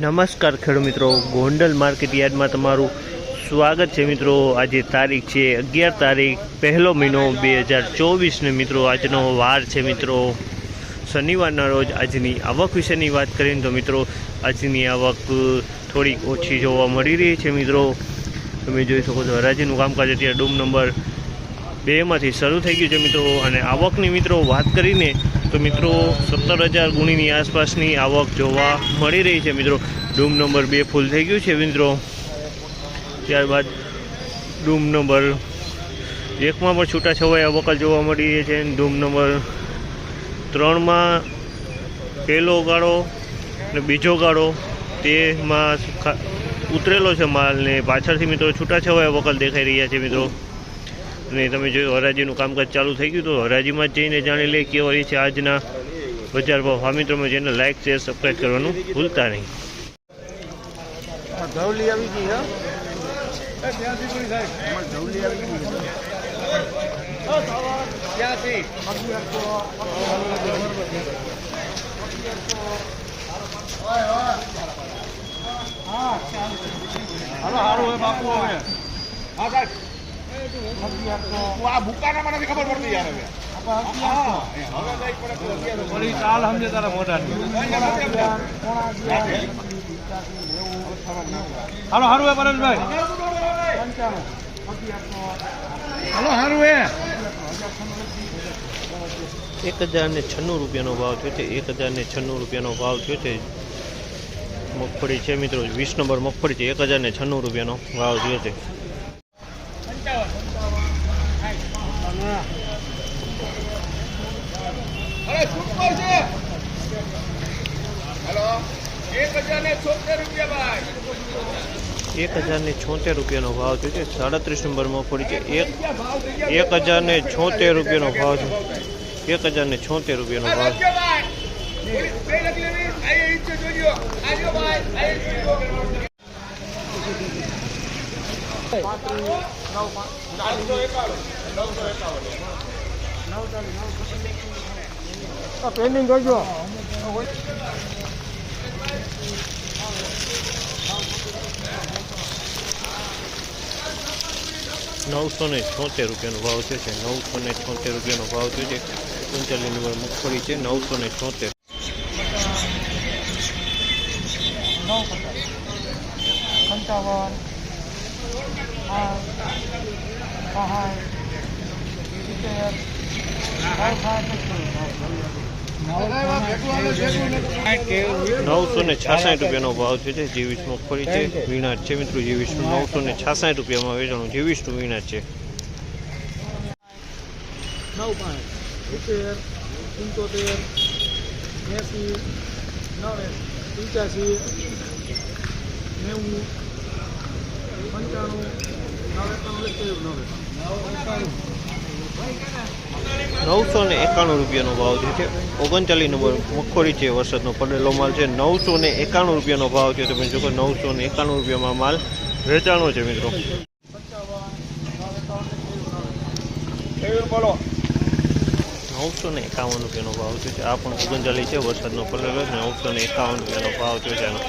નમસ્કાર ખેડૂત મિત્રો. ગોંડલ માર્કેટ યાર્ડમાં તમારું સ્વાગત છે મિત્રો. આજે તારીખ છે અગિયાર તારીખ, પહેલો મહિનો બે હજાર ચોવીસને મિત્રો આજનો વાર છે મિત્રો. શનિવારના રોજ આજની આવક વિશેની વાત કરીએ તો મિત્રો, આજની આવક થોડીક ઓછી જોવા મળી રહી છે મિત્રો. તમે જોઈ શકો છો, હરાજીનું કામકાજ અત્યારે ડૂમ નંબર બેમાંથી શરૂ થઈ ગયું છે મિત્રો. અને આવકની મિત્રો વાત કરીને તો મિત્રો સત્તર હજાર ગુણીની આસપાસની આવક જોવા મળી રહી છે મિત્રો. ડૂમ નંબર બે ફૂલ થઈ ગયું છે મિત્રો. ત્યારબાદ ડૂમ નંબર એકમાં પણ છૂટાછવાયા આવક જોવા મળી રહી છે. ડૂમ નંબર ત્રણમાં પહેલો ગાળો અને બીજો ગાળો તેમાં ઉતરેલો છે માલ ને પાછળથી મિત્રો છૂટાછવાયા વકલ દેખાઈ રહ્યા છે મિત્રો. અને તમે જોયું હરાજીનું કામકાજ ચાલુ થઈ ગયું તો હરાજીમાં જઈને જાણી લે કેવા રહી છે આજના બજાર ભાવ. હા મિત્રો જઈને લાઈક શેર સબસ્ક્રાઈબ કરવાનું ભૂલતા નહીં. ધવલી આવી ગઈ હા? હારું હોય બાપુ હવે. હા સાહેબ આ હાલો હારું પરેશભાઈ હાલો હારું હે એક હજાર ને છન્નું રૂપિયાનો ભાવ થયો છે. એક હજાર ને છન્નું રૂપિયાનો ભાવ થયો છે. મગફળી છે મિત્રો, વીસ નંબર મગફળી છે. એક હજાર ને છન્નું રૂપિયાનો ભાવ થયો છે. એક હજાર ને છોતેર રૂપિયાનો ભાવ થયો છે. સાડત્રીસ નંબર મગફળી છે. એક એક હજાર ને છોતેર રૂપિયાનો ભાવ છે. એક હજાર ને છોતેર રૂપિયાનો ભાવ છે. પેન્ડિંગ કરજો નવસો ને છોતેર રૂપિયાનો ભાવ થયો છે. નવસો ને છોતેર રૂપિયાનો ભાવ થયો છે. પંચાલીસ નંબર મગફળી છે. નવસો ને છોતેર. પંચાવન નવસો ને છાસઠ રૂપિયાનો ભાવ છે જીવીસ મગફળી છે. વીણાટ છે મિત્રો જીવીસનું નવસો ને છાસઠ રૂપિયામાં વેચાણું જીવીસનું વીણાટ છે. પંચોતેર એસી, નવે, પંચ્યાસી, નેવું નવસો ને એકાણું રૂપિયાનો ભાવ છે. ઓગણચાલીસ નંબર મગફળી છે, વરસાદનો પડેલો માલ છે. નવસો ને એકાણું રૂપિયાનો ભાવ છે. તમે જો નવસો ને એકાણું રૂપિયામાં માલ વેચાણો છે, મિત્રો. નવસો ને એકાવન રૂપિયાનો ભાવ છે. આ પણ ઓગણચાલીસ છે, વરસાદનો પડેલો છે. નવસો ને એકાવન રૂપિયાનો ભાવ છે આનો